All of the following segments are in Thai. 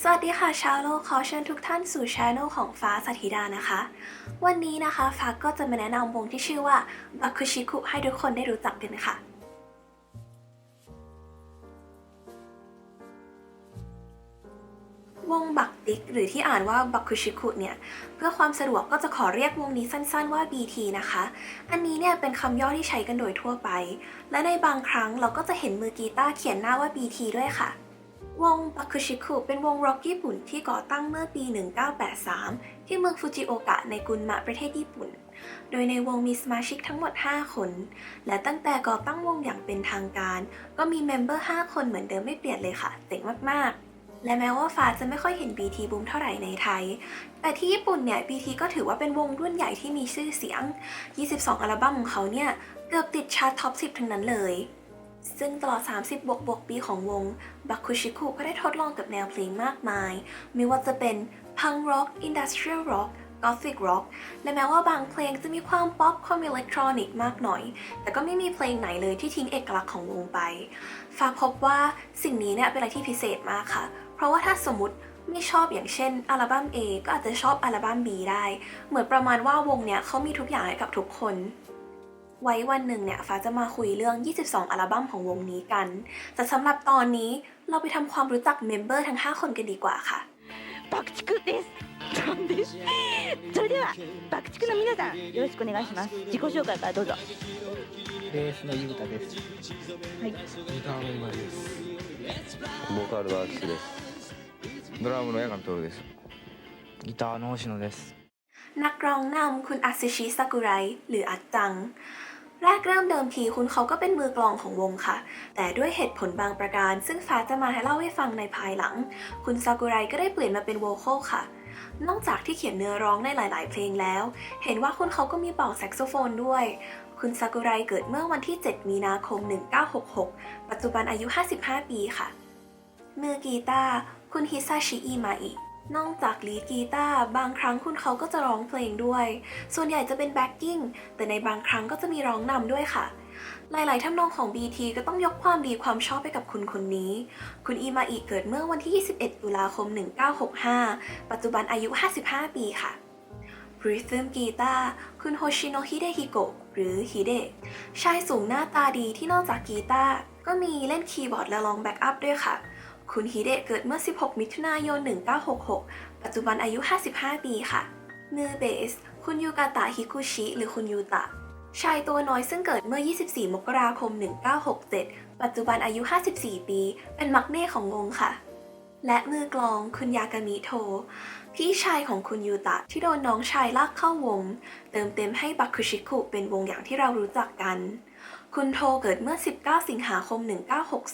สวัสดีค่ะชาวโลกขอเชิญทุกท่านสู่ช anel ของฟ้าสัทธิดานะคะ วันนี้นะคะฟ้าก็จะมาแนะนำวงที่ชื่อว่าบัคุชิคุให้ทุกคนได้รู้จักกันค่ะ วงบักดิกหรือที่อ่านว่าบักคุชิคุเนี่ย เพื่อความสะดวกก็จะขอเรียกวงนี้สั้นๆว่า BT นะคะ อันนี้เนี่ยเป็นคำย่อที่ใช้กันโดยทั่วไป และในบางครั้งเราก็จะเห็นมือกีตาร์เขียนหน้าว่า BT ด้วยค่ะ วงบัคุชิคุเป็นวงร็อกญี่ปุ่นที่ก่อตั้งเมื่อปี 1983 ที่เมืองฟูจิโอกะในกุนมะประเทศญี่ปุ่น โดยในวงมีสมาชิกทั้งหมด 5 คน และตั้งแต่ก่อตั้งวงอย่างเป็นทางการ ก็มีเมมเบอร์ 5 คนเหมือนเดิมไม่เปลี่ยนเลยค่ะเจ๋งมาก ๆและแม้ว่าฟ้าจะไม่ค่อยเห็น BT บูมเท่าไหร่ในไทย แต่ที่ญี่ปุ่นเนี่ย BT ก็ถือว่าเป็นวงรุ่นใหญ่ที่มีชื่อเสียง 22 อัลบั้มของเขาเนี่ย เกือบติดชาร์ตท็อป 10 ทั้งนั้นเลย ซึ่งตลอด 30 บวกบวกปีของวงบักคุชิคุก็ได้ทดลองกับแนวเพลงมากมาย ไม่ว่าจะเป็นพังร็อก อินดัสเทรียลร็อกกอธิกร็อกและแม้ว่าบางเพลงจะมีความป๊อปความอิเล็กทรอนิกส์มากหน่อย แต่ก็ไม่มีเพลงไหนเลยที่ทิ้งเอกลักษณ์ของวงไป ฟ้าพบว่าสิ่งนี้เนี่ยเป็นอะไรที่พิเศษมากค่ะ เพราะว่าถ้าสมมติไม่ชอบอย่างเช่นอัลบั้ม A ก็อาจจะชอบอัลบั้ม B ได้ เหมือนประมาณว่าวงเนี่ยเขามีทุกอย่างให้กับทุกคน ไว้วันหนึ่งเนี่ยฟ้าจะมาคุยเรื่อง 22 อัลบั้มของวงนี้กัน แต่สำหรับตอนนี้เราไปทำความรู้จักเมมเบอร์ทั้ง 5 คนกันดีกว่าค่ะ 爆竹です。なんです。それでは爆竹の皆さんよろしくお願いします。自己紹介からどうぞ。ベースのゆうたです。はい。ギターの今井です。ボーカルはアキスです。ドラムの矢上徹です。ギターの星野です。 นักร้องนำคุณอาซึชิซากุไรหรืออัดจัง แรกเริ่มเดิมทีคุณเขาก็เป็นมือกลองของวงค่ะ แต่ด้วยเหตุผลบางประการ ซึ่งฟ้าจะมาให้เล่าให้ฟังในภายหลัง คุณซากุไรก็ได้เปลี่ยนมาเป็นโวคอลค่ะ นอกจากที่เขียนเนื้อร้องในหลาย ๆ เพลงแล้ว เห็นว่าคุณเขาก็มีเป่าแซกโซโฟนด้วย คุณซากุไรเกิดเมื่อวันที่ 7 มีนาคม 1966 ปัจจุบันอายุ 55 ปีค่ะ มือกีตาร์คุณฮิซาชิอิมาอิ นอกจากลีดกีตาร์บางครั้งคุณเขาก็จะร้องเพลงด้วย ส่วนใหญ่จะเป็นแบ็กกิ้งแต่ในบางครั้งก็จะมีร้องนำด้วยค่ะ หลาย ๆทำนองของ BT ก็ต้องยกความดีความชอบให้กับคุณคนนี้ คุณอีมาอิเกิดเมื่อวันที่ 21 ตุลาคม 1965 ปัจจุบันอายุ 55 ปีค่ะริทึมกีตาร์คุณโฮชิโนฮิเดฮิโกะหรือฮิเดะชายสูงหน้าตาดีที่นอกจากกีตาร์ก็มีเล่นคีย์บอร์ดและร้องแบ็กอัพด้วยค่ะ คุณฮิเดะเกิดเมื่อ 16 มิถุนายน 1966 ปัจจุบันอายุ 55 ปีค่ะมือเบส คุณยูกาตะฮิคุชิ หรือคุณยูตะ ชายตัวน้อยซึ่งเกิดเมื่อ 24 มกราคม 1967 ปัจจุบันอายุ 54 ปี เป็นมักเน่ของวงค่ะ และมือกลองคุณยากามิโท พี่ชายของคุณยูตะที่โดนน้องชายลากเข้าวง เติมเต็มให้บักคุชิคุเป็นวงอย่างที่เรารู้จักกัน คุณโทเกิดเมื่อ 19 สิงหาคม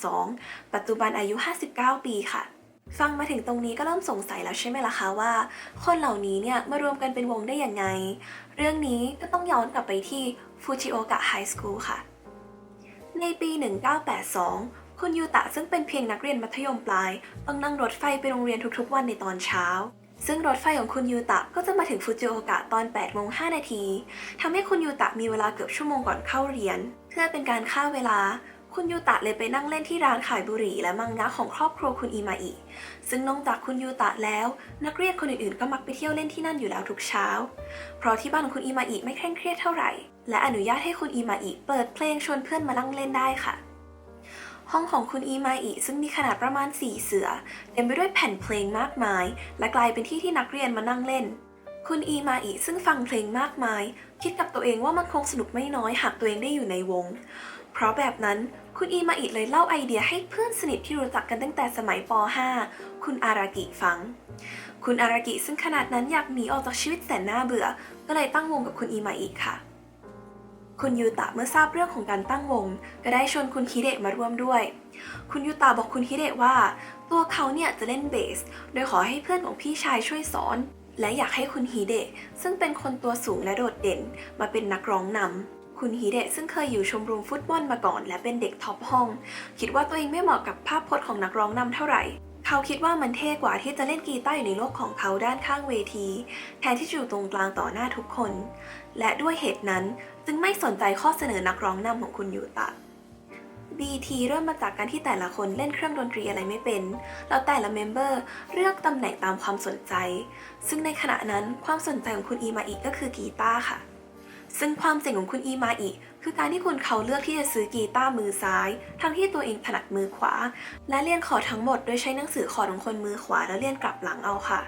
1962 ปัจจุบันอายุ 59 ปีค่ะ ฟังมาถึงตรงนี้ก็เริ่มสงสัยแล้วใช่ไหมล่ะคะว่า คนเหล่านี้เนี่ยมารวมกันเป็นวงได้ยังไง เรื่องนี้ก็ต้องย้อนกลับไปที่ฟูจิโอกะไฮสคูลค่ะ ในปี 1982 คุณยูตะซึ่งเป็นเพียงนักเรียนมัธยมปลาย ต้องนั่งรถไฟไปโรงเรียนทุกๆ วันในตอนเช้าซึ่งรถไฟของคุณยูตะก็จะมาถึงฟูจิโอกะตอน8โมง5นาที ทำให้คุณยูตะมีเวลาเกือบชั่วโมงก่อนเข้าเรียน เพื่อเป็นการฆ่าเวลา คุณยูตะเลยไปนั่งเล่นที่ร้านขายบุหรี่และมังงะของครอบครัวคุณอิมาอิ ซึ่งนอกจากคุณยูตะแล้ว นักเรียนคนอื่นๆ ก็มักไปเที่ยวเล่นที่นั่นอยู่แล้วทุกเช้า เพราะที่บ้านของคุณอิมาอิไม่เคร่งเครียดเท่าไหร่ และอนุญาตให้คุณอิมาอิเปิดเพลงชวนเพื่อนมานั่งเล่นได้ค่ะห้องของคุณอีมาอิซึ่งมีขนาดประมาณ 4 เสือ เต็มไปด้วยแผ่นเพลงมากมาย และกลายเป็นที่ที่นักเรียนมานั่งเล่น คุณอีมาอิซึ่งฟังเพลงมากมาย คิดกับตัวเองว่ามันคงสนุกไม่น้อยหากตัวเองได้อยู่ในวง เพราะแบบนั้นคุณอีมาอิเลยเล่าไอเดียให้เพื่อนสนิทที่รู้จักกันตั้งแต่สมัยป .5 คุณอารากิฟัง คุณอารากิซึ่งขนาดนั้นอยากหนีออกจากชีวิตแสนน่าเบื่อ ก็เลยตั้งวงกับคุณอีมาอิค่ะ คุณยูตะเมื่อทราบเรื่องของการตั้งวง ก็ได้ชวนคุณฮิเดะมาร่วมด้วย คุณยูตะบอกคุณฮิเดะว่า ตัวเขาเนี่ยจะเล่นเบส โดยขอให้เพื่อนของพี่ชายช่วยสอน และอยากให้คุณฮิเดะซึ่งเป็นคนตัวสูงและโดดเด่น มาเป็นนักร้องนำคุณฮิเดะซึ่งเคยอยู่ชมรมฟุตบอลมาก่อน และเป็นเด็กท็อปห้อง คิดว่าตัวเองไม่เหมาะกับภาพพจน์ของนักร้องนำเท่าไหร่ เขาคิดว่ามันเท่กว่าที่จะเล่นกีตาร์อยู่ในโลกของเขาด้านข้างเวที แทนที่จะอยู่ตรงกลางต่อหน้าทุกคน และด้วยเหตุนั้นจึงไม่สนใจข้อเสนอนักร้องนำของคุณยูตะ BT เริ่มมาจากการที่แต่ละคนเล่นเครื่องดนตรีอะไรไม่เป็น แล้วแต่ละเมมเบอร์เลือกตำแหน่งตามความสนใจ ซึ่งในขณะนั้นความสนใจของคุณอีมาอิก็คือกีตาร์ค่ะ ซึ่งความเจ๋งของคุณอีมาอิคือการที่คุณเขาเลือกที่จะซื้อกีตาร์มือซ้าย ทั้งที่ตัวเองถนัดมือขวา และเรียนคอร์ดทั้งหมดโดยใช้หนังสือคอร์ดของคนมือขวาแล้วเรียนกลับหลังเอาค่ะ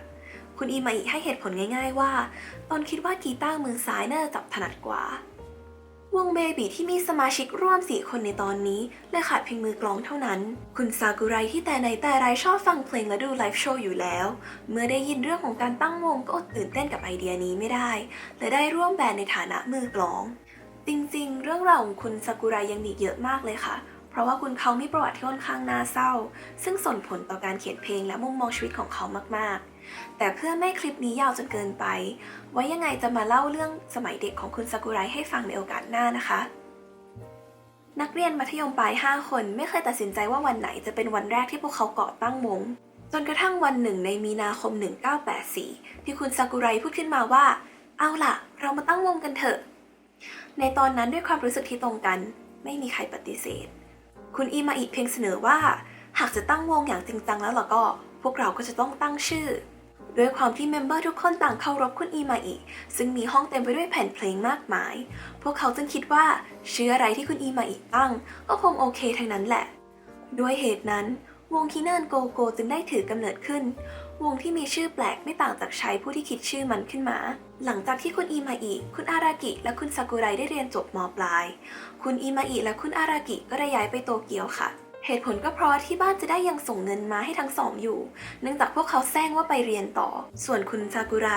คุณอีมาอิให้เหตุผลง่าย ๆ ว่าตอนคิดว่ากีตาร์มือซ้ายน่าจะจับถนัดกว่า วงเบบีที่มีสมาชิกร่วม4คนในตอนนี้เลยขาดเพียงมือกลองเท่านั้น คุณซากุไรที่แต่ไหนแต่ไรชอบฟังเพลงและดูไลฟ์โชว์อยู่แล้ว เมื่อได้ยินเรื่องของการตั้งวงก็อดตื่นเต้นกับไอเดียนี้ไม่ได้ และได้ร่วมแบนด์ในฐานะมือกลอง จริงๆ เรื่องราวของคุณซากุไรยังมีเยอะมากเลยค่ะ เพราะว่าคุณเขามีประวัติที่ค่อนข้างน่าเศร้า ซึ่งส่งผลต่อการเขียนเพลงและมุมมองชีวิตของเขามากๆ แต่เพื่อไม่ให้คลิปนี้ยาวจนเกินไป ไว้ยังไงจะมาเล่าเรื่องสมัยเด็กของคุณซากุไรให้ฟังในโอกาสหน้านะคะ นักเรียนมัธยมปลาย 5 คนไม่เคยตัดสินใจว่าวันไหนจะเป็นวันแรกที่พวกเขาก่อตั้งวงจนกระทั่งวันหนึ่งในมีนาคม 1984 ที่คุณซากุไรพูดขึ้นมาว่า เอาล่ะ เรามาตั้งวงกันเถอะ ในตอนนั้นด้วยความรู้สึกที่ตรงกัน ไม่มีใครปฏิเสธ คุณอีมาอิเพียงเสนอว่า หากจะตั้งวงอย่างจริงจังแล้วล่ะก็ พวกเราก็จะต้องตั้งชื่อ ด้วยความที่เมมเบอร์ทุกคนต่างเคารพคุณอีมาอิซึ่งมีห้องเต็มไปด้วยแผ่นเพลงมากมาย พวกเขาจึงคิดว่าชื่ออะไรที่คุณอีมาอิตั้ง ก็คงโอเคทั้งนั้นแหละ ด้วยเหตุนั้น วงคินันโกโกจึงได้ถือกำเนิดขึ้น วงที่มีชื่อแปลกไม่ต่างจากชายผู้ที่คิดชื่อมันขึ้นมา หลังจากที่คุณอีมาอิคุณอารากิ และคุณซากุไรได้เรียนจบมปลาย คุณอีมาอิและคุณอารากิก็ได้ย้ายไปโตเกียวค่ะ เหตุผลก็เพราะที่บ้านจะได้ยังส่งเงินมาให้ทั้งสองอยู่ เนื่องจากพวกเขาแซงว่าไปเรียนต่อ ส่วนคุณซากุไร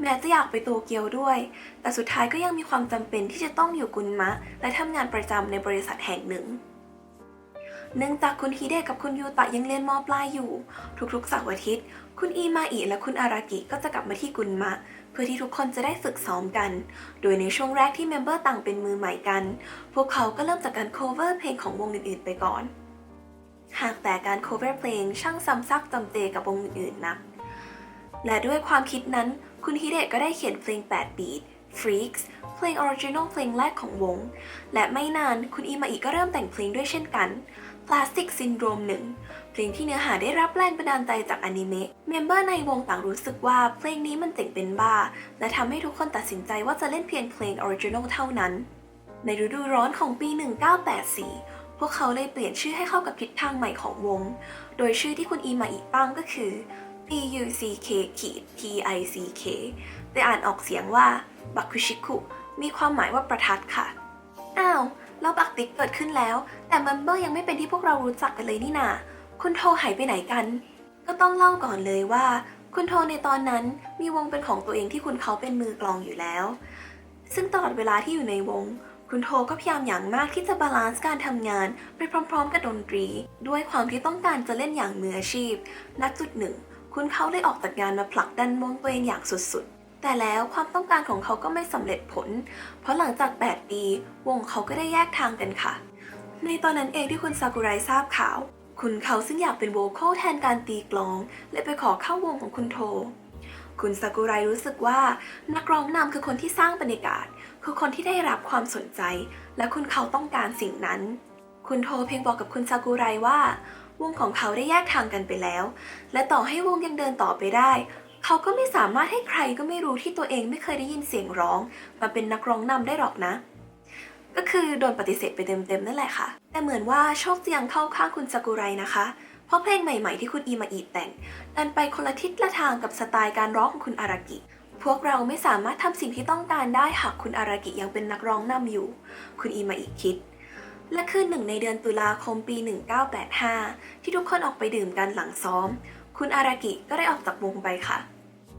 แม้จะอยากไปโตเกียวด้วย แต่สุดท้ายก็ยังมีความจำเป็นที่จะต้องอยู่กุนมะ และทำงานประจำในบริษัทแห่งหนึ่ง เนื่องจากคุณฮิเดะกับคุณยูตะยังเรียนมปลายอยู่ ทุกๆเสาร์อาทิตย์ คุณอีมาอิและคุณอารากิก็จะกลับมาที่กุนมะเพื่อที่ทุกคนจะได้ฝึกซ้อมกัน โดยในช่วงแรกที่เมมเบอร์ต่างเป็นมือใหม่กัน พวกเขาก็เริ่มจากการ cover เพลงของวงอื่นๆ ไปก่อน หากแต่การ cover เพลงช่างซ้ำซักจำเจกับวงอื่นๆนัก และด้วยความคิดนั้นคุณฮิเดะก็ได้เขียนเพลง 8 บีท Freaks เพลงออริจินอลเพลงแรกของวง และไม่นานคุณอีมาอิก็เริ่มแต่งเพลงด้วยเช่นกัน Plastic Syndrome 1 เพลงที่เนื้อหาได้รับแรงบันดาลใจจากอนิเมะ เมมเบอร์ในวงต่างรู้สึกว่าเพลงนี้มันเจ๋งเป็นบ้า และทำให้ทุกคนตัดสินใจว่าจะเล่นเพียงเพลงออริจินอลเท่านั้น ในฤดูร้อนของปี 1984 พวกเขาเลยเปลี่ยนชื่อให้เข้ากับทิศทางใหม่ของวง โดยชื่อที่คุณอีมาอิตั้งก็คือ P U C K ขีด P I C K แต่อ่านออกเสียงว่าบักคุชิคุมีความหมายว่าประทัดค่ะ อ้าว แล้วบักติ๊กเกิดขึ้นแล้ว แต่เมมเบอร์ยังไม่เป็นที่พวกเรารู้จักกันเลยนี่นา คุณโทหายไปไหนกัน ก็ต้องเล่าก่อนเลยว่า คุณโทในตอนนั้นมีวงเป็นของตัวเองที่คุณเขาเป็นมือกลองอยู่แล้ว ซึ่งตลอดเวลาที่อยู่ในวง คุณโทก็พยายามอย่างมากที่จะบาลานซ์การทำงานไปพร้อม ๆ กับดนตรี ด้วยความที่ต้องการจะเล่นอย่างมืออาชีพ ณ จุดหนึ่ง คุณเขาเลยออกจากงานมาผลักดันวงตัวเองอย่างสุดๆ แต่แล้วความต้องการของเขาก็ไม่สำเร็จผล เพราะหลังจาก 8 ปี วงเขาก็ได้แยกทางกันค่ะ ในตอนนั้นเองที่คุณซากุไรทราบข่าว คุณเขาซึ่งอยากเป็นโวคอลแทนการตีกลองและไปขอเข้าวงของคุณโท คุณซากุไรรู้สึกว่านักร้องนำคือคนที่สร้างบรรยากาศ คือคนที่ได้รับความสนใจ และคุณเขาต้องการสิ่งนั้น คุณโทเพียงบอกกับคุณซากุไรว่า วงของเขาได้แยกทางกันไปแล้ว และต่อให้วงยังเดินต่อไปได้ เขาก็ไม่สามารถให้ใครก็ไม่รู้ที่ตัวเองไม่เคยได้ยินเสียงร้อง มาเป็นนักร้องนำได้หรอกนะ ก็คือโดนปฏิเสธไปเต็มๆนั่นแหละค่ะ แต่เหมือนว่าโชคจะยังเข้าข้างคุณซากุไรนะคะเราะเพลงใหม่ๆที่คุณอีมาอิแต่งดันไปคนละทิศละทางกับสไตล์การร้องของคุณอารากิ พวกเราไม่สามารถทำสิ่งที่ต้องการได้หากคุณอารากิยังเป็นนักร้องนำอยู่ คุณอีมาอิคิด และคืนหนึ่งในเดือนตุลาคมปี 1985 ที่ทุกคนออกไปดื่มกันหลังซ้อม คุณอารากิก็ได้ออกจากวงไปค่ะ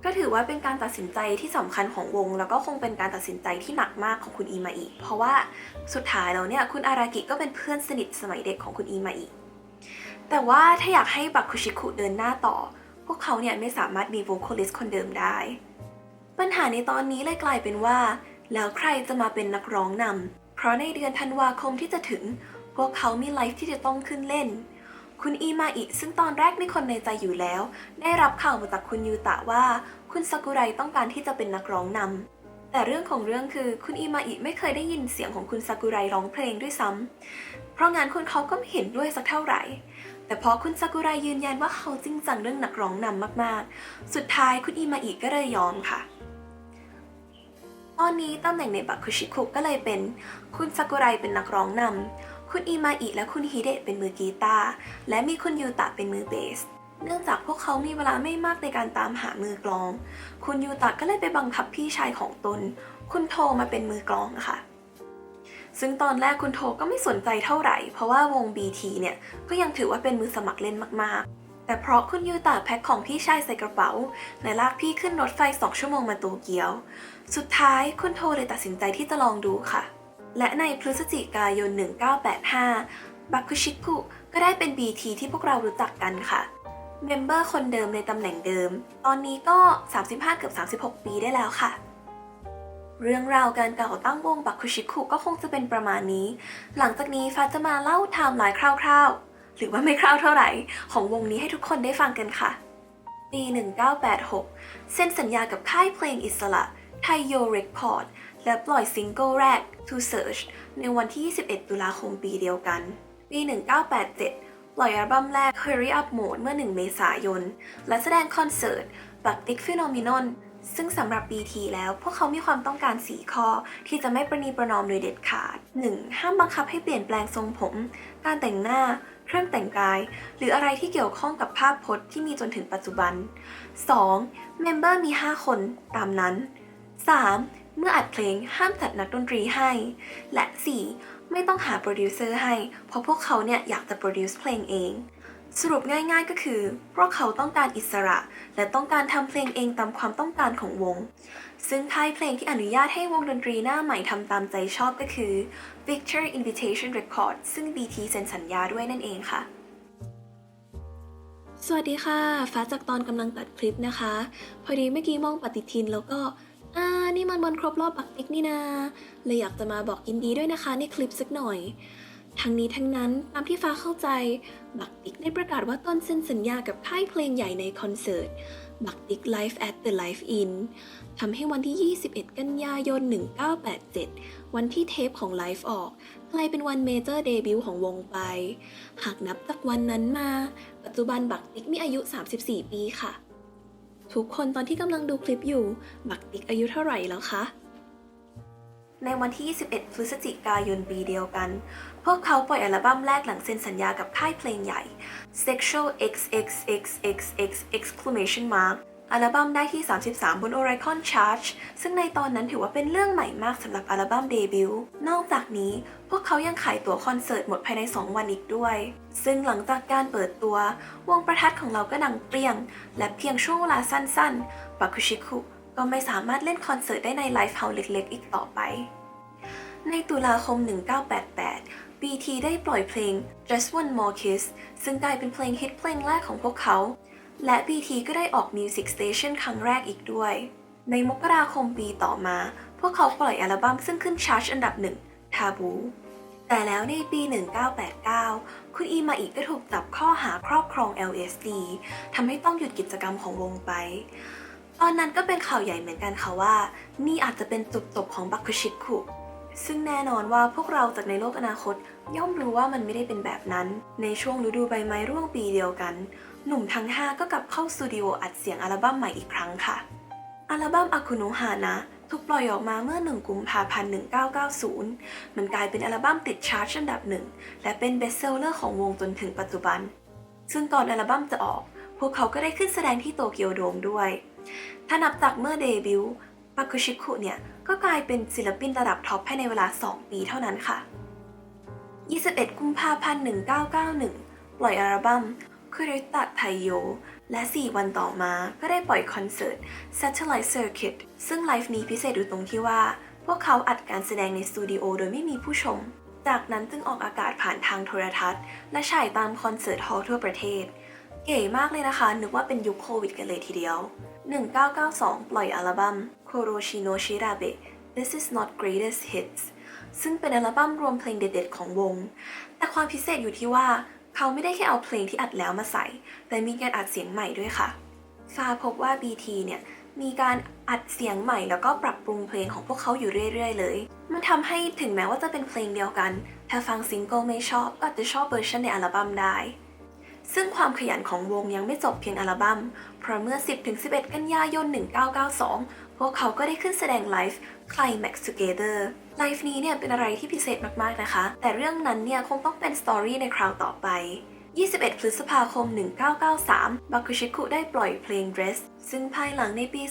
ก็ถือว่าเป็นการตัดสินใจที่สำคัญของวง แล้วก็คงเป็นการตัดสินใจที่หนักมากของคุณอีมาอิเพราะว่าสุดท้ายแล้วเนี่ยคุณอารากิก็เป็นเพื่อนสนิทสมัยเด็กของคุณอีมาอิ แต่ว่าถ้าอยากให้บักคุชิคุเดินหน้าต่อ พวกเขาเนี่ยไม่สามารถมีโวคอลิสคนเดิมได้ ปัญหาในตอนนี้เลยกลายเป็นว่า แล้วใครจะมาเป็นนักร้องนำเพราะในเดือนธันวาคมที่จะถึง พวกเขามีไลฟ์ที่จะต้องขึ้นเล่น คุณอีมาอิซึ่งตอนแรกมีคนในใจอยู่แล้ว ได้รับข่าวมาจากคุณยูตะว่า คุณซากุไรต้องการที่จะเป็นนักร้องนำแต่เรื่องของเรื่องคือคุณอีมาอิไม่เคยได้ยินเสียงของคุณซากุไรร้องเพลงด้วยซ้ำ เพราะงั้นคุณเขาก็ไม่เห็นด้วยสักเท่าไหร่ แต่พอคุณซากุระยืนยันว่าเขาจริงจังเรื่องนักร้องนำมากๆ สุดท้ายคุณอิมาอิก็เลยยอมค่ะ ตอนนี้ตำแหน่งในบักคุชิคุก็เลยเป็น คุณซากุไรเป็นนักร้องนำคุณอิมาอิและคุณฮิเดะเป็นมือกีตาร์และมีคุณยูตะเป็นมือเบสเนื่องจากพวกเขามีเวลาไม่มากในการตามหามือกลอง คุณยูตะก็เลยไปบังคับพี่ชายของตน คุณโทมาเป็นมือกลองค่ะ ซึ่งตอนแรกคุณโทก็ไม่สนใจเท่าไหร่ เพราะว่าวง BT เนี่ยก็ยังถือว่าเป็นมือสมัครเล่นมากๆ แต่เพราะคุณยูตะแพ็คของพี่ชายใส่กระเป๋าและลากพี่ขึ้นรถไฟสองชั่วโมงมาโตเกียว สุดท้ายคุณโทเลยตัดสินใจที่จะลองดูค่ะ และในพฤศจิกายน 1985 บักคุชิกุก็ได้เป็น BT ที่พวกเรารู้จักกันค่ะเมมเบอร์คนเดิมในตำแหน่งเดิม ตอนนี้ก็ 35 เกือบ 36 ปีได้แล้วค่ะ เรื่องราวการก่อตั้งวงบักคุชิคุก็คงจะเป็นประมาณนี้ หลังจากนี้ฟ้าจะมาเล่าไทม์ไลน์คร่าวๆ หรือว่าไม่คร่าวเท่าไหร่ ของวงนี้ให้ทุกคนได้ฟังกันค่ะ ปี 1986 เซ็นสัญญากับค่ายเพลงอิสระไทโยเรคคอร์ดและปล่อยซิงเกิลแรก To Search ในวันที่ 21 ตุลาคมปีเดียวกัน ปี 1987 ปล่อยอัลบั้มแรก Hurry Up Mode เมื่อ 1 เมษายน และแสดงคอนเสิร์ต Buctic Phenomenon ซึ่งสำหรับ BT แล้วพวกเขามีความต้องการ 4 ข้อ ที่จะไม่ประนีประนอมโดยเด็ดขาด 1. ห้ามบังคับให้เปลี่ยนแปลงทรงผม การแต่งหน้า เครื่องแต่งกาย หรืออะไรที่เกี่ยวข้องกับภาพพจน์ที่มีจนถึงปัจจุบัน 2. เมมเบอร์มี 5 คนตามนั้น 3. เมื่ออัดเพลงห้ามจัดนักดนตรีให้ และ 4. ไม่ต้องหาโปรดิวเซอร์ให้ เพราะพวกเขาเนี่ยอยากจะโปรดิวซ์เพลงเอง สรุปง่ายๆก็คือพวกเขาต้องการอิสระ และต้องการทำเพลงเองตามความต้องการของวง ซึ่งค่ายเพลงที่อนุญาตให้วงดนตรีหน้าใหม่ทำตามใจชอบก็คือ Victor Invitation Records ซึ่ง BT เซ็นสัญญาด้วยนั่นเองค่ะ สวัสดีค่ะ ฟ้าจากตอนกำลังตัดคลิปนะคะ พอดีเมื่อกี้มองปฏิทินแล้วก็อ่านี่มันวันครบรอบบักติ๊กนี่นาเลยอยากจะมาบอกยินดีด้วยนะคะในคลิปสักหน่อย ทั้งนี้ทั้งนั้นตามที่ฟ้าเข้าใจ บักติกได้ประกาศว่าตนเซ็นสัญญากับค่ายเพลงใหญ่ในคอนเสิร์ตบักติก Live at the Live In ทำให้วันที่ 21 กันยายน 1987 วันที่เทปของ Live ออกกลายเป็นวันเมเจอร์เดบิวต์ของวงไป หากนับจากวันนั้นมา ปัจจุบันบักติกมีอายุ 34 ปีค่ะ ทุกคนตอนที่กำลังดูคลิปอยู่ บักติกอายุเท่าไหร่แล้วคะ ในวันที่ 21 พฤศจิกายนปีเดียวกัน พวกเขาปล่อยอัลบั้มแรกหลังเซ็นสัญญากับค่ายเพลงใหญ่ Sexual XXXXX exclamation mark อัลบั้มได้ที่ 33 บน Oricon Chart ซึ่งในตอนนั้นถือว่าเป็นเรื่องใหม่มากสำหรับอัลบั้มเดบิวต์ นอกจากนี้พวกเขายังขายตั๋วคอนเสิร์ตหมดภายใน 2 วันอีกด้วย ซึ่งหลังจากการเปิดตัว วงประทัดของเราก็ดังเปรี้ยง และเพียงช่วงเวลาสั้นๆบัคุชิคุก็ไม่สามารถเล่นคอนเสิร์ตได้ในไลฟ์เฮาส์เล็กๆ อีกต่อไป ในตุลาคม 1988 BT ได้ปล่อยเพลง Just One More Kiss ซึ่งกลายเป็นเพลงฮิตเพลงแรกของพวกเขา และ BT ก็ได้ออก Music Station ครั้งแรกอีกด้วย ในมกราคมปีต่อมา พวกเขาปล่อยอัลบั้มซึ่งขึ้นชาร์ตอันดับหนึ่ง Tabu แต่แล้วในปี 1989 คุณอีมาอีกก็ถูกจับข้อหาครอบครอง LSD ทำให้ต้องหยุดกิจกรรมของวงไป ตอนนั้นก็เป็นข่าวใหญ่เหมือนกันค่ะว่า นี่อาจจะเป็นจุดจบของบักคุชิคุ ซึ่งแน่นอนว่าพวกเราจากในโลกอนาคต ย่อมรู้ว่ามันไม่ได้เป็นแบบนั้น ในช่วงฤดูใบไม้ร่วงปีเดียวกัน หนุ่มทั้ง 5 ก็กลับเข้าสตูดิโออัดเสียงอัลบั้มใหม่อีกครั้งค่ะ อัลบั้มอากุโนฮานะถูกปล่อยออกมาเมื่อ 1 กุมภาพันธ์ 1990 มันกลายเป็นอัลบั้มติดชาร์ตอันดับหนึ่งและเป็นเบสเซลเลอร์ของวงจนถึงปัจจุบัน ซึ่งก่อนอัลบั้มจะออก พวกเขาก็ได้ขึ้นแสดงที่โตเกียวโดมด้วย ถ้านับจากเมื่อเดบิวต์ ปาคุชิคุเนี่ย ก็กลายเป็นศิลปินระดับท็อปภายในเวลา 2 ปีเท่านั้นค่ะ 21 กุมภาพันธ์ 1991 ปล่อยอัลบั้มคุริตะไทโย และ 4 วันต่อมาก็ได้ปล่อยคอนเสิร์ต Satellite Circuit ซึ่งไลฟ์นี้พิเศษอยู่ตรงที่ว่า พวกเขาอัดการแสดงในสตูดิโอโดยไม่มีผู้ชม จากนั้นจึงออกอากาศผ่านทางโทรทัศน์ และฉายตามคอนเสิร์ตฮอลล์ทั่วประเทศ เก๋มากเลยนะคะ นึกว่าเป็นยุคโควิดกันเลยทีเดียว 1992 ปล่อยอัลบั้ม Koroshi no Shirabe This is not greatest hits ซึ่งเป็นอัลบั้มรวมเพลงเด็ดๆของวง แต่ความพิเศษอยู่ที่ว่าเขาไม่ได้แค่เอาเพลงที่อัดแล้วมาใส่ แต่มีการอัดเสียงใหม่ด้วยค่ะ ฟาพบว่า BT เนี่ยมีการอัดเสียงใหม่แล้วก็ปรับปรุงเพลงของพวกเขาอยู่เรื่อย ๆ เลย มันทำให้ถึงแม้ว่าจะเป็นเพลงเดียวกัน ถ้าฟังซิงเกิลไม่ชอบก็อาจจะชอบเวอร์ชันในอัลบั้มได้ ซึ่งความขยันของวงยังไม่จบเพียงอัลบัม้ม เพราะเมื่อ 10-11 กันยายน 1992 พวกเขาก็ได้ขึ้นแสดงไลฟ์ Climax Together ไลฟ์นี้เนี่ยเป็นอะไรที่พิเศษมากๆนะคะ แต่เรื่องนั้นเนี่ยคงต้องเป็นสตอรี่ในคราวต่อไป 21 พฤษภาคม 1993บักุชิคุได้ปล่อยเพลง Dress ซึ่งภายหลังในปี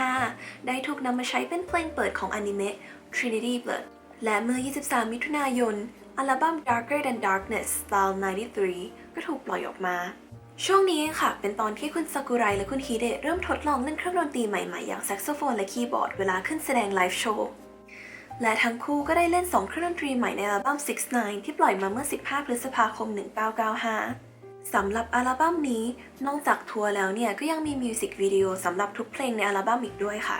2005 ได้ถูกนำมาใช้เป็นเพลงเปิดของอนิเมะ Trinity Blood และเมื่อ 23 มิถุนายน อัลบั้ม Darker Than Darkness Style 93 ก็ถูกปล่อยออกมา ช่วงนี้ค่ะ เป็นตอนที่คุณซากุไรและคุณฮิเดะเริ่มทดลองเล่นเครื่องดนตรีใหม่ๆ อย่างแซกโซโฟนและคีย์บอร์ดเวลาขึ้นแสดงไลฟ์โชว์ และทั้งคู่ก็ได้เล่น 2 เครื่องดนตรีใหม่ในอัลบั้ม 6 9 ที่ปล่อยมาเมื่อ 15 พฤษภาคม 1995 สำหรับอัลบั้มนี้ นอกจากทัวร์แล้วเนี่ย ก็ยังมีมิวสิกวิดีโอสำหรับทุกเพลงในอัลบั้มอีกด้วยค่ะ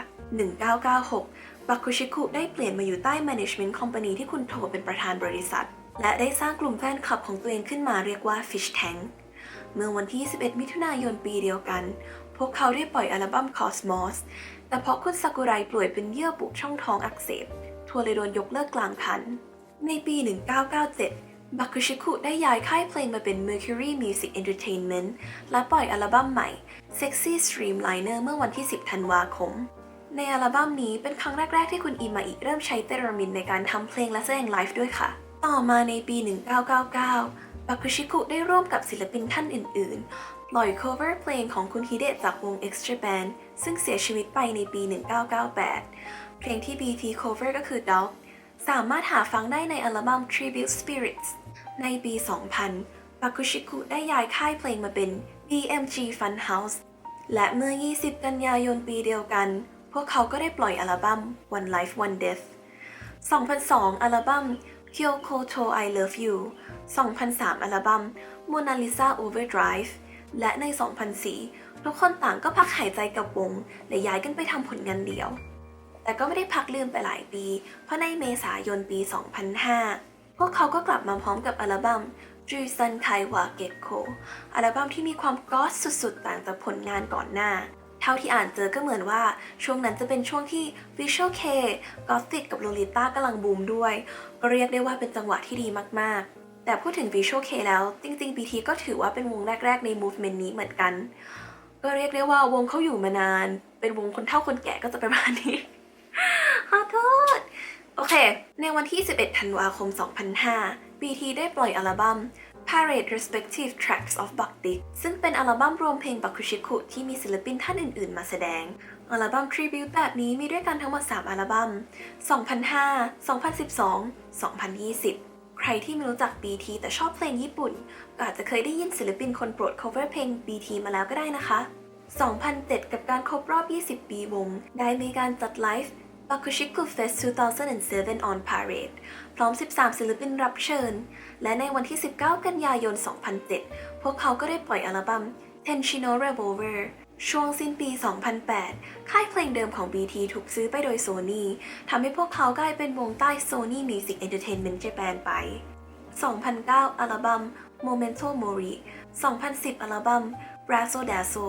1996บักคุชิคุได้เปลี่ยนมาอยู่ใต้ Management Company ที่คุณโทเป็นประธานบริษัท และได้สร้างกลุ่มแฟนคลับของตัวเองขึ้นมาเรียกว่า Fish Tank เมื่อวันที่21มิถุนายนปีเดียวกัน พวกเขาได้ปล่อยอัลบั้ม Cosmos แต่เพราะคุณซากุไรป่วยเป็นเยื่อบุช่องท้องอักเสบ ทัวร์เลยโดนยกเลิกกลางคัน ในปี 1997 บักคุชิคุได้ย้ายค่ายเพลงมาเป็น Mercury Music Entertainment และปล่อยอัลบั้มใหม่ Sexy Streamliner เมื่อวันที่ 10 ธันวาคมในอัลบั้มนี้เป็นครั้งแรก ๆ ที่คุณอิมาอิเริ่มใช้เตรามินในการทำเพลงและแสดงไลฟ์ด้วยค่ะ ต่อมาในปี 1999 บักคุชิคุได้ร่วมกับศิลปินท่านอื่น ๆ ปล่อย cover เพลงของคุณฮิเดะจากวง Extra Band ซึ่งเสียชีวิตไปในปี 1998 เพลงที่ BT cover ก็คือ Dog สามารถหาฟังได้ในอัลบั้ม Tribute Spirits ในปี 2000บักคุชิคุได้ย้ายค่ายเพลงมาเป็น BMG Funhouse และเมื่อ 20 กันยายนปีเดียวกัน พวกเขาก็ได้ปล่อยอัลบั้ม One Life One Death 2002 อัลบั้ม Kyoko To I Love You 2003 อัลบั้ม Mona Lisa Overdrive และใน 2004 ทุกคนต่างก็พักหายใจกับวง และย้ายกันไปทำผลงานเดี่ยว แต่ก็ไม่ได้พักลืมไปหลายปี เพราะในเมษายนปี 2005 พวกเขาก็กลับมาพร้อมกับอัลบั้มจูซันไควาเกตโคอัลบั้มที่มีความกอสสุดๆ ต่างจากผลงานก่อนหน้า เท่าที่อ่านเจอก็เหมือนว่าช่วงนั้นจะเป็นช่วงที่ Visual K Gothic กับ Lolita กำลังบูมด้วย ก็เรียกได้ว่าเป็นจังหวะที่ดีมากๆ แต่พูดถึง Visual K แล้ว จริงๆ BT ก็ถือว่าเป็นวงแรก ๆ ใน movement นี้เหมือนกัน ก็เรียกได้ว่าวงเขาอยู่มานาน เป็นวงคนเฒ่าคนแก่ก็จะประมาณนี้ ขอโทษ โอเค ในวันที่ 11 ธันวาคม 2005 BT ได้ปล่อยอัลบั้ม Parade Respective Tracks of b a k t i k ซึ่งเป็นอัลบั้มรวมเพลงบักคุชิคุที่มีศิลปินท่านอื่น ๆ มาแสดง อัลบั้ม Tribute แบบนี้มีด้วยกันทั้งหมด 3 อัลบั้ม 2005 2012 2020 ใครที่ไม่รู้จัก BT แต่ชอบเพลงญี่ปุ่นก็อาจจะเคยได้ยินศิลปินคนโปรด cover เพลง BT มาแล้วก็ได้นะคะ 2007 กับการครบรอบ 20 ปีวง ได้มีการจัดไลฟ์ Bakushiku Fest 2007 on Parade พร้อม 13 ศิลปินรับเชิญ และในวันที่ 19 กันยายน 2007 พวกเขาก็ได้ปล่อยอัลบั้ม Tenshino Revolver ช่วงสิ้นปี 2008 ค่ายเพลงเดิมของ BT ถูกซื้อไปโดย Sony ทำให้พวกเขากลายเป็นวงใต้ Sony Music Entertainment Japan ไป 2009 อัลบั้ม Momento Mori 2010 อัลบั้ม Brazo Dazo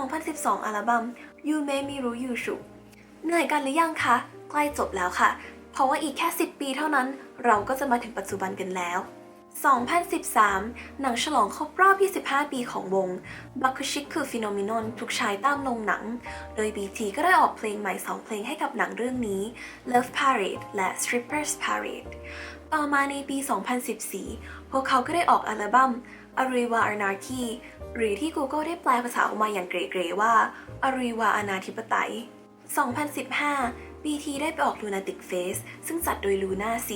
2012 อัลบั้ม Yume Miru Yushu เหนื่อยกันหรือยังคะ ใกล้จบแล้วค่ะ เพราะว่าอีกแค่ 10 ปีเท่านั้น เราก็จะมาถึงปัจจุบันกันแล้ว 2013 หนังฉลองครบรอบ 25 ปีของวง Bakushiku Phenomenon ถูกฉายตามโรงหนัง โดย BT ก็ได้ออกเพลงใหม่ 2 เพลงให้กับหนังเรื่องนี้ Love Parade และ Strippers Parade ต่อมาในปี 2014 พวกเขาก็ได้ออกอัลบั้ม Arriva Anarchy หรือที่ Google ได้แปลภาษาออกมาอย่างเก๋ๆว่า Arriva อนาธิปไตย 2015 BT ได้ไปออก Lunatic Face ซึ่งจัดโดย Luna C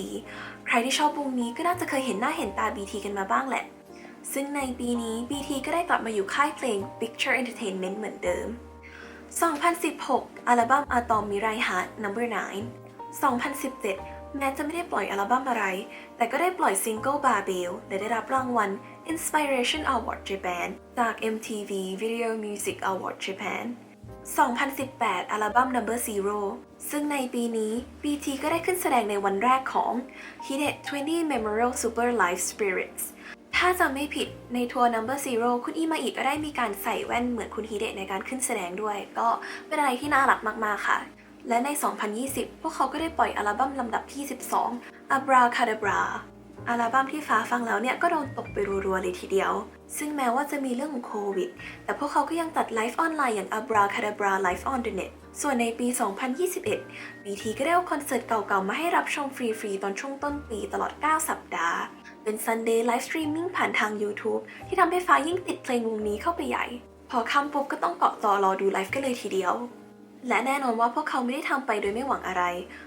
ใครที่ชอบวงนี้ก็น่าจะเคยเห็นหน้าเห็นตา BT กันมาบ้างแหละ ซึ่งในปีนี้ BT ก็ได้กลับมาอยู่ค่ายเพลง Picture Entertainment เหมือนเดิม 2016 อัลบั้ม Atom Mirai Heart No. 9 2017 แม้จะไม่ได้ปล่อยอัลบั้มอะไร แต่ก็ได้ปล่อยซิงเกิล Barbell และได้รับรางวัล Inspiration Award Japan จาก MTV Video Music Award Japan 2018 อัลบั้ม Number Zero ซึ่งในปีนี้ BT ก็ได้ขึ้นแสดงในวันแรกของ Hide 20 Memorial Super Live Spirits ถ้าจำไม่ผิดในทัวร์ Number Zero คุณอีมาอีกก็ได้มีการใส่แว่นเหมือนคุณฮิเดะในการขึ้นแสดงด้วย ก็เป็นอะไรที่น่ารักมาก ๆ ค่ะ และใน 2020 พวกเขาก็ได้ปล่อยอัลบั้มลำดับที่ 12 Abracadabra อัลบั้มที่ฟ้าฟังแล้วเนี่ยก็โดนตกไปรัวๆเลยทีเดียว ซึ่งแม้ว่าจะมีเรื่องของโควิด แต่พวกเขาก็ยังจัดไลฟ์ออนไลน์อย่าง Abracadabra Live on the Net ส่วนในปี 2021 BT ก็ได้เอาคอนเสิร์ตเก่าๆ มาให้รับชมฟรีๆ ตอนช่วงต้นปีตลอด 9 สัปดาห์ เป็น Sunday Live Streaming ผ่านทาง YouTube ที่ทำให้ฟ้ายิ่งติดเพลงวงนี้เข้าไปใหญ่ พอคำปุ๊บก็ต้องเกาะจอรอดูไลฟ์กันเลยทีเดียว และแน่นอนว่าพวกเขาไม่ได้ทำไปโดยไม่หวังอะไร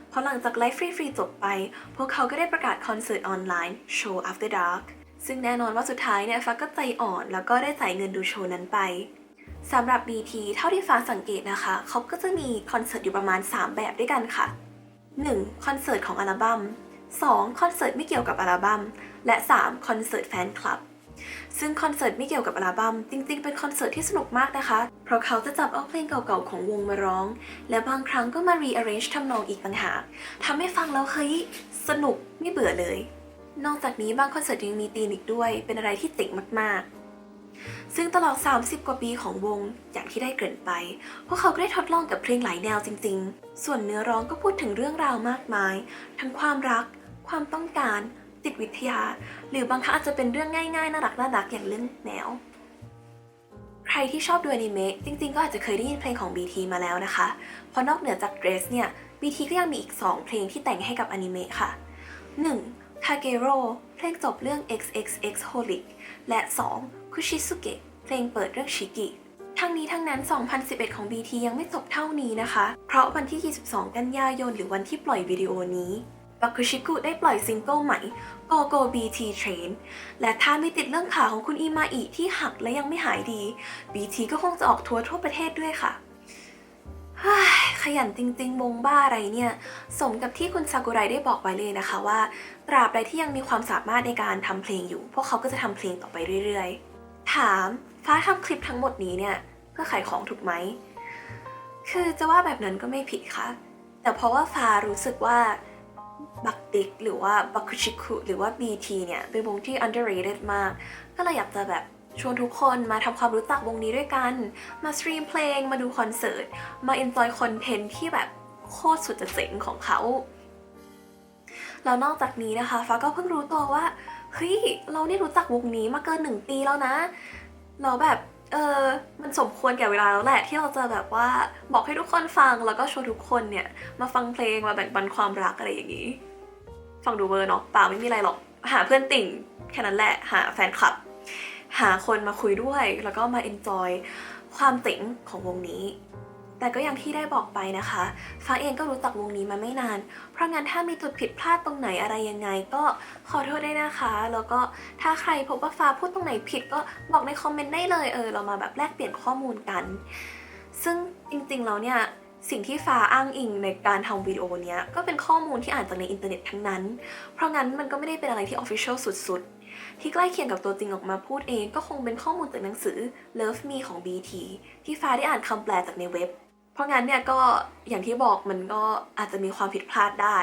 เพราะหลังจากไลฟ์ฟรีๆจบไป พวกเขาก็ได้ประกาศคอนเสิร์ตออนไลน์ Show After Dark ซึ่งแน่นอนว่าสุดท้ายเนี่ยฟ้าก็ใจอ่อน แล้วก็ได้จ่ายเงินดูโชว์นั้นไปสำหรับ BT เท่าที่ฟ้าสังเกตนะคะ เขาก็จะมีคอนเสิร์ตอยู่ประมาณ 3 แบบด้วยกันค่ะ 1. คอนเสิร์ตของอัลบัม้ม 2. คอนเสิร์ตไม่เกี่ยวกับอัลบัม้ม และ 3. คอนเสิร์ตแฟนคลับ ซึ่งคอนเสิร์ตไม่เกี่ยวกับอัลบัม้มจริงๆ เป็นคอนเสิร์ตที่สนุกมากนะคะ เพราะเขาจะจับเอาเพลงเก่าๆของวงมาร้อง และบางครั้งก็มา rearrange ทำนองอีกต่างหากทำให้ฟังแล้วเฮ้ยสนุกไม่เบื่อเลย นอกจากนี้บางคอนเสิร์ตยังมีธีมอีกด้วย เป็นอะไรที่เจ๋งมากๆซึ่งตลอด 30 กว่าปีของวง อย่างที่ได้เกริ่นไป พวกเขาก็ได้ทดลองกับเพลงหลายแนวจริง ๆ ส่วนเนื้อร้องก็พูดถึงเรื่องราวมากมาย ทั้งความรัก ความต้องการ จิตวิทยา หรือบางครั้งอาจจะเป็นเรื่องง่ายๆน่ารักน่ารักอย่างเรื่องแมวใครที่ชอบดูอนิเมะจริงๆ ก็อาจจะเคยได้ยินเพลงของ BT มาแล้วนะคะ เพราะนอกเหนือจาก Dress เนี่ย BT ก็ยังมีอีก 2 เพลงที่แต่งให้กับอนิเมะค่ะ 1. คาเกโรเพลงจบเรื่อง XXX Holic และ 2. คุชิสุเกะเพลงเปิดเรื่องชิกิทั้งนี้ทั้งนั้น 2011 ของ BT ยังไม่จบเท่านี้นะคะ เพราะวันที่ 22 กันยายน หรือวันที่ปล่อยวิดีโอนี้ บักคุชิกุได้ปล่อยซิงเกิลใหม่ Go Go BT Train และถ้าไม่ติดเรื่องขาของคุณอีมาอิที่หักและยังไม่หายดี BT ก็คงจะออกทัวร์ทั่วประเทศด้วยค่ะขยันจริงๆวงบ้าอะไรเนี่ย สมกับที่คุณซากุไรได้บอกไว้เลยนะคะว่า ตราบใดที่ยังมีความสามารถในการทำเพลงอยู่ พวกเขาก็จะทำเพลงต่อไปเรื่อยๆ ถามฟ้าทำคลิปทั้งหมดนี้เนี่ย เพื่อขายของถูกไหม คือจะว่าแบบนั้นก็ไม่ผิดค่ะ แต่เพราะว่าฟ้ารู้สึกว่า บักติกหรือว่าบักคุชิคุหรือว่า BT เนี่ยเป็นวงที่ underrated มาก ก็เลยอยากจะแบบชวนทุกคนมาทำความรู้จักวงนี้ด้วยกัน มาสตรีมเพลง มาดูคอนเสิร์ต มาเอนจอยคอนเทนต์ที่แบบโคตรสุดจะเจ๋งของเขา แล้วนอกจากนี้นะคะ ฟ้าก็เพิ่งรู้ตัวว่า เฮ้ย เรานี่รู้จักวงนี้มาเกินหนึ่งปีแล้วนะ เราแบบ เออมันสมควรแก่เวลาแล้วแหละที่เราจะแบบว่าบอกให้ทุกคนฟังแล้วก็ชวนทุกคนเนี่ย มาฟังเพลงมาแบ่งปันความรักอะไรอย่างนี้ ฟังดูเวอร์เนาะเปล่าไม่มีอะไรหรอก หาเพื่อนติ่งแค่นั้นแหละ หาแฟนคลับ หาคนมาคุยด้วยแล้วก็มาเอนจอยความติ๋งของวงนี้ แต่ก็อย่างที่ได้บอกไปนะคะฟ้าเองก็รู้จักวงนี้มาไม่นาน เพราะงั้นถ้ามีจุดผิดพลาดตรงไหนอะไรยังไง ก็ขอโทษได้วยนะคะ แล้วก็ถ้าใครพบว่าฟ้าพูดตรงไหนผิดก็บอกในคอมเมนต์ได้เลยเออเรามาแบบแลกเปลี่ยนข้อมูลกัน ซึ่งจริงๆแล้วเนี่ยสิ่งที่ฟ้าอ้างอิงในการทำวิดีโอเนี้ยก็เป็นข้อมูลที่อ่านจากในอินเทอร์เน็ตทั้งนั้น เพราะงั้นมันก็ไม่ได้เป็นอะไรที่ออฟฟิเชียลสุดๆ ที่ใกล้เคียงกับตัวจริงออกมาพูดเองก็คงเป็นข้อมูลจากหนังสือ Love Me ของ BT ที่ฟ้าได้อ่านคำแปลจากในเว็บ เพราะงั้นเนี่ยก็อย่างที่บอกมันก็อาจจะมีความผิดพลาดได้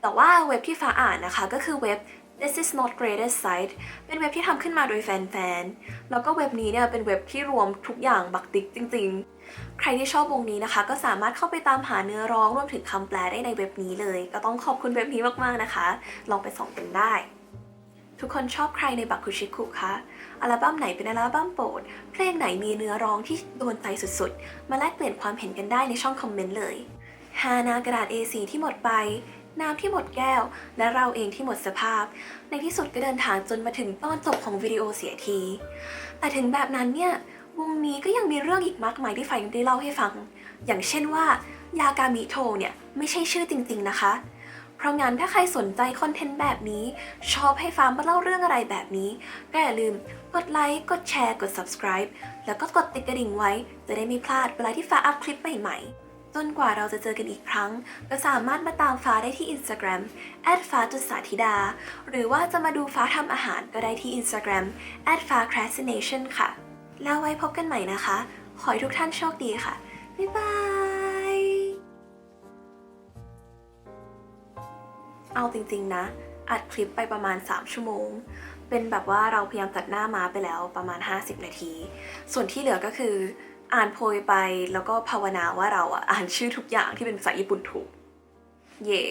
แต่ว่าเว็บที่ฟ้าอ่านนะคะก็คือเว็บ This is not greatest site เป็นเว็บที่ทำขึ้นมาโดยแฟนๆ แล้วก็เว็บนี้เนี่ยเป็นเว็บที่รวมทุกอย่างบักดิกจริงๆ ใครที่ชอบวงนี้นะคะ ก็สามารถเข้าไปตามหาเนื้อร้องรวมถึงคำแปลได้ในเว็บนี้เลย ก็ต้องขอบคุณเว็บนี้มากๆนะคะ ลองไปส่องกันได้ ทุกคนชอบใครในบักคุชิคุคะ อัลบั้มไหนเป็นอัลบั้มโปรด เพลงไหนมีเนื้อร้องที่โดนใจสุดๆ มาแลกเปลี่ยนความเห็นกันได้ในช่องคอมเมนต์เลยฮานากระดาษ A4 ที่หมดไป น้ำที่หมดแก้ว และเราเองที่หมดสภาพ ในที่สุดก็เดินทางจนมาถึงตอนจบของวิดีโอเสียที แต่ถึงแบบนั้นเนี่ยวงนี้ก็ยังมีเรื่องอีกมากมายที่ไฟยังได้เล่าให้ฟัง อย่างเช่นว่า ยากามิโทเนี่ยไม่ใช่ชื่อจริง ๆ นะคะ เพราะงั้นถ้าใครสนใจคอนเทนต์แบบนี้ ชอบให้ฟาร์มมาเล่าเรื่องอะไรแบบนี้ ก็อย่าลืมกดไลค์ กดแชร์ กด subscribe แล้วก็กดติดกระดิ่งไว้ จะได้ไม่พลาดเวลาที่ฟ้าอัพคลิปใหม่ๆ จนกว่าเราจะเจอกันอีกครั้ง ก็สามารถมาตามฟ้าได้ที่ Instagram ฟ้าจุดสาธิดา หรือว่าจะมาดูฟ้าทำอาหารก็ได้ที่ Instagram ฟ้า crastination ค่ะ แล้วไว้พบกันใหม่นะคะ ขอให้ทุกท่านโชคดีค่ะ บ๊ายบาย เอาจริงๆนะ อัดคลิปไปประมาณ 3 ชั่วโมง เป็นแบบว่าเราพยายามตัดหน้าม้าไปแล้วประมาณ 50 นาที ส่วนที่เหลือก็คือ อ่านโพยไปแล้วก็ภาวนาว่าเราอะอ่านชื่อทุกอย่างที่เป็นภาษาญี่ปุ่นถูก เย่